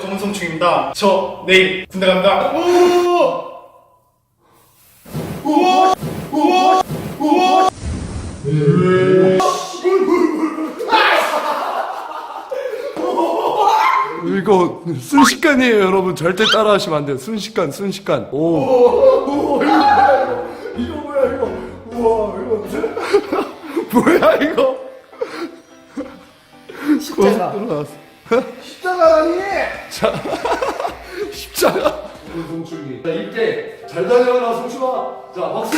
검은성충입니다. 저 내일 군대 갑니다. 오! 우와! 우와! 우와! 이거 순식간이에요 여러분 절대 따라하시면 안 돼요 순식간 순식간 오 오, 이거 뭐야 이거? 이거 뭐야 이거? 우와 이거 뭐야 이거 십자가. 들어왔어 십자가라니? 십자가? 송충이 자 이때 잘 다녀라 송충아. 자 박수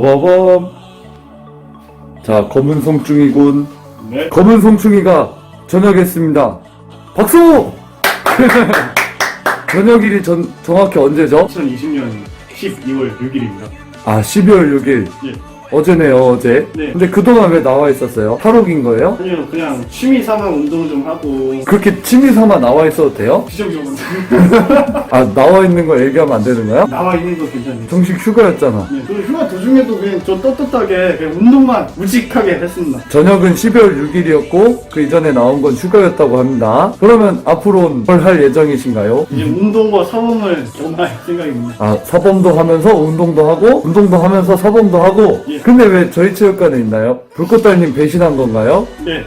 바바바밤 자 검은 송충이군 네. 검은 송충이가 전역했습니다 박수 전역일이 전, 정확히 언제죠? 2020년 12월 6일입니다. 아 12월 6일 예. 어제네요 어제 네. 근데 그동안 왜 나와 있었어요? 탈옥인 거예요? 아니요 그냥 취미 삼아 운동 좀 하고 그렇게 취미 삼아 나와 있어도 돼요? 비정적으로 아 나와 있는 거 얘기하면 안 되는 거야? 나와 있는 거 괜찮네요. 정식 휴가였잖아 네, 그 휴가 도 중에도 그냥 저 떳떳하게 그냥 운동만 무직하게 했습니다. 저녁은 12월 6일이었고 그 이전에 나온 건 휴가였다고 합니다 그러면 앞으로는 뭘 할 예정이신가요? 이제 운동과 사범을 겸할 생각입니다. 아 사범도 하면서 운동도 하고 운동도 하면서 사범도 하고 예. 근데 왜 저희 체육관에 있나요? 불꽃달님 배신한 건가요? 네,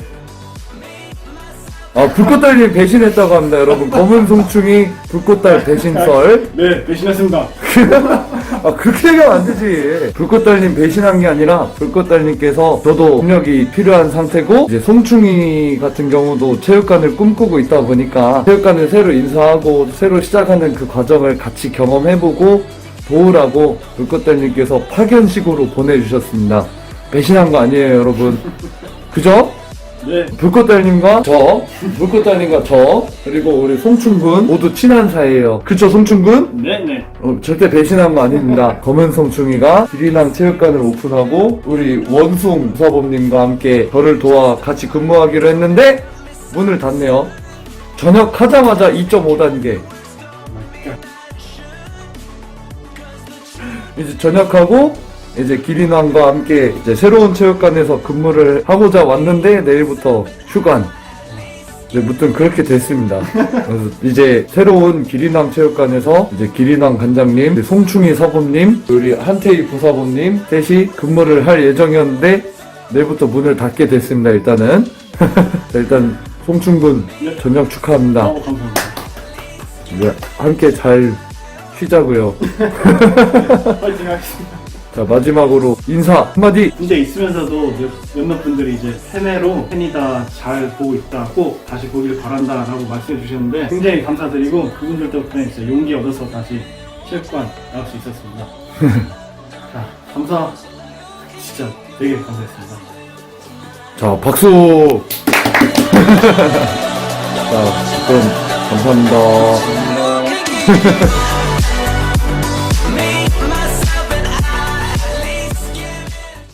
아 불꽃달님 배신했다고 합니다 여러분. 검은 송충이 불꽃달 배신썰 네 배신했습니다. 아 그렇게 얘기하면 안 되지. 불꽃달님 배신한 게 아니라 불꽃달님께서 저도 능력이 필요한 상태고 이제 송충이 같은 경우도 체육관을 꿈꾸고 있다 보니까 체육관을 새로 인사하고 새로 시작하는 그 과정을 같이 경험해보고 도우라고 불꽃달님께서 파견식으로 보내주셨습니다. 배신한 거 아니에요 여러분. 그죠? 네, 불꽃달님과 저, 불꽃달님과 저, 그리고 우리 송충군 모두 친한 사이예요. 그쵸, 송충군? 네, 네. 어, 절대 배신한 거 아닙니다. 검은 송충이가 기리낭 체육관을 오픈하고 우리 원숭 부사범님과 함께 저를 도와 같이 근무하기로 했는데 문을 닫네요. 전역 하자마자 2.5단계. 이제 전역하고 이제 기린왕과 함께 이제 새로운 체육관에서 근무를 하고자 왔는데 내일부터 휴관. 네, 무튼 그렇게 됐습니다. 그래서 이제 새로운 기린왕 체육관에서 이제 기린왕 관장님, 송충희 사범님, 우리 한태희 부사범님 셋이 근무를 할 예정이었는데 내일부터 문을 닫게 됐습니다. 일단은 자, 일단 송충군 네. 전역 축하합니다. 어, 감사합니다. 네, 함께 잘 쉬자고요. 파이팅 하겠습니다. 자 마지막으로 인사 한마디. 군대 있으면서도 몇- 몇몇 분들이 이제 세뇌로 팬이다 잘 보고 있다 꼭 다시 보길 바란다 라고 말씀해 주셨는데 굉장히 감사드리고 그분들 덕분에 진짜 용기 얻어서 다시 체육관 나올 수 있었습니다 자 감사 진짜 되게 감사했습니다 자 박수. 자 그럼 감사합니다.